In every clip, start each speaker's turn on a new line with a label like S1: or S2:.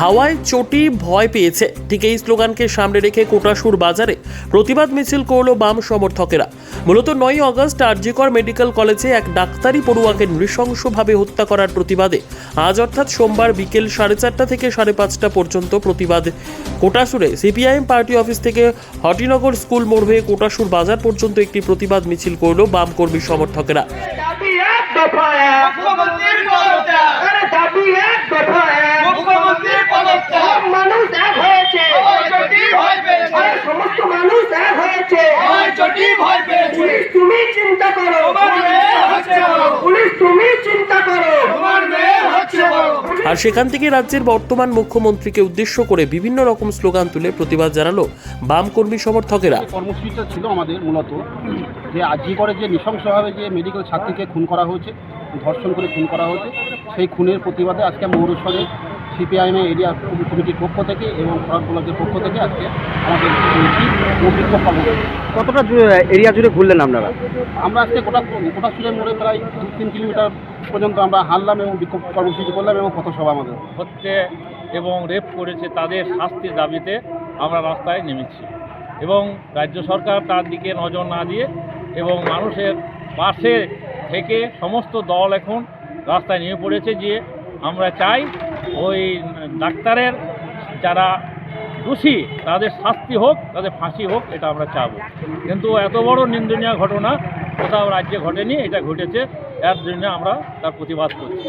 S1: হাওয়ায় চটি ভয় পেয়েছে। ঠিক এই স্লোগানকে সামনে রেখে কোটাসুর বাজারে প্রতিবাদ মিছিল করল বাম সমর্থকেরা। মূলত নয় আগস্ট আরজিকর মেডিকেল কলেজে এক ডাক্তারি পড়ুয়াকে নৃশংসভাবে হত্যা করার প্রতিবাদে, আজ অর্থাৎ সোমবার বিকেল সাড়ে চারটা থেকে সাড়ে পাঁচটা পর্যন্ত প্রতিবাদ কোটাসুরে সিপিআইএম পার্টি অফিস থেকে হটিনগর স্কুল মোড় হয়ে কোটাসুর বাজার পর্যন্ত একটি প্রতিবাদ মিছিল করল বাম কর্মী সমর্থকেরা
S2: দাবি এক দফা এক
S3: মুখ্যমন্ত্রীর পদত্যাগ
S2: আরে দাবি এক দফা এক
S3: মুখ্যমন্ত্রীর পদত্যাগ
S2: সব মানুষ এক হয়েছে
S3: আমার চটি ভয় পেয়েছে
S2: আরে সমস্ত মানুষ এক হয়েছে। পুলিশ তুমি চিন্তা করো। পুলিশ তুমি চিন্তা করো।
S1: আর সেখান থেকে রাজ্যের বর্তমান মুখ্যমন্ত্রীকে উদ্দেশ্য করে বিভিন্ন রকম স্লোগান তুলে প্রতিবাদ জানালো বাম কর্মী সমর্থকেরা।
S4: কর্মসূচিটা ছিল আমাদের মূলত যে আজই করে যে নৃশংসভাবে যে মেডিকেল ছাত্রীকে খুন করা হয়েছে ধর্ষণ করে খুন করা হয়েছে সেই খুনের প্রতিবাদে আজকে মৌরসরে সিপিআইএম এরিয়া কমিটির পক্ষ থেকে এবং ফরাদ ব্লকের পক্ষ থেকে আজকে আমাদের বিক্ষোভ
S5: কতটা এরিয়া জুড়ে ঘুরলেন আপনারা?
S4: আমরা আজকে গোটা গোটা সুরের মোড়ে প্রায় দু তিন কিলোমিটার পর্যন্ত আমরা হারলাম এবং বিক্ষোভ কর্মসূচি করলাম এবং পথসভা আমাদের।
S6: হচ্ছে এবং রেপ করেছে তাদের শাস্তির দাবিতে আমরা রাস্তায় নেমেছি। এবং রাজ্য সরকার তার দিকে নজর না দিয়ে এবং মানুষের পাশে থেকে সমস্ত দল এখন রাস্তায় নেমে পড়েছে যে আমরা চাই ওই ডাক্তারের যারা দোষী, তাদের শাস্তি হোক, তাদের ফাঁসি হোক, এটা আমরা চাব। কিন্তু এত বড় নিন্দনীয় ঘটনা কোথাও রাজ্যে ঘটেনি, এটা ঘটেছে, এর জন্য আমরা তার প্রতিবাদ করছি।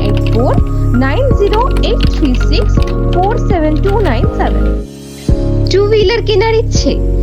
S7: কেনার ইচ্ছে?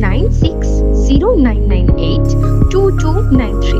S7: Nine six zero nine nine eight two two nine three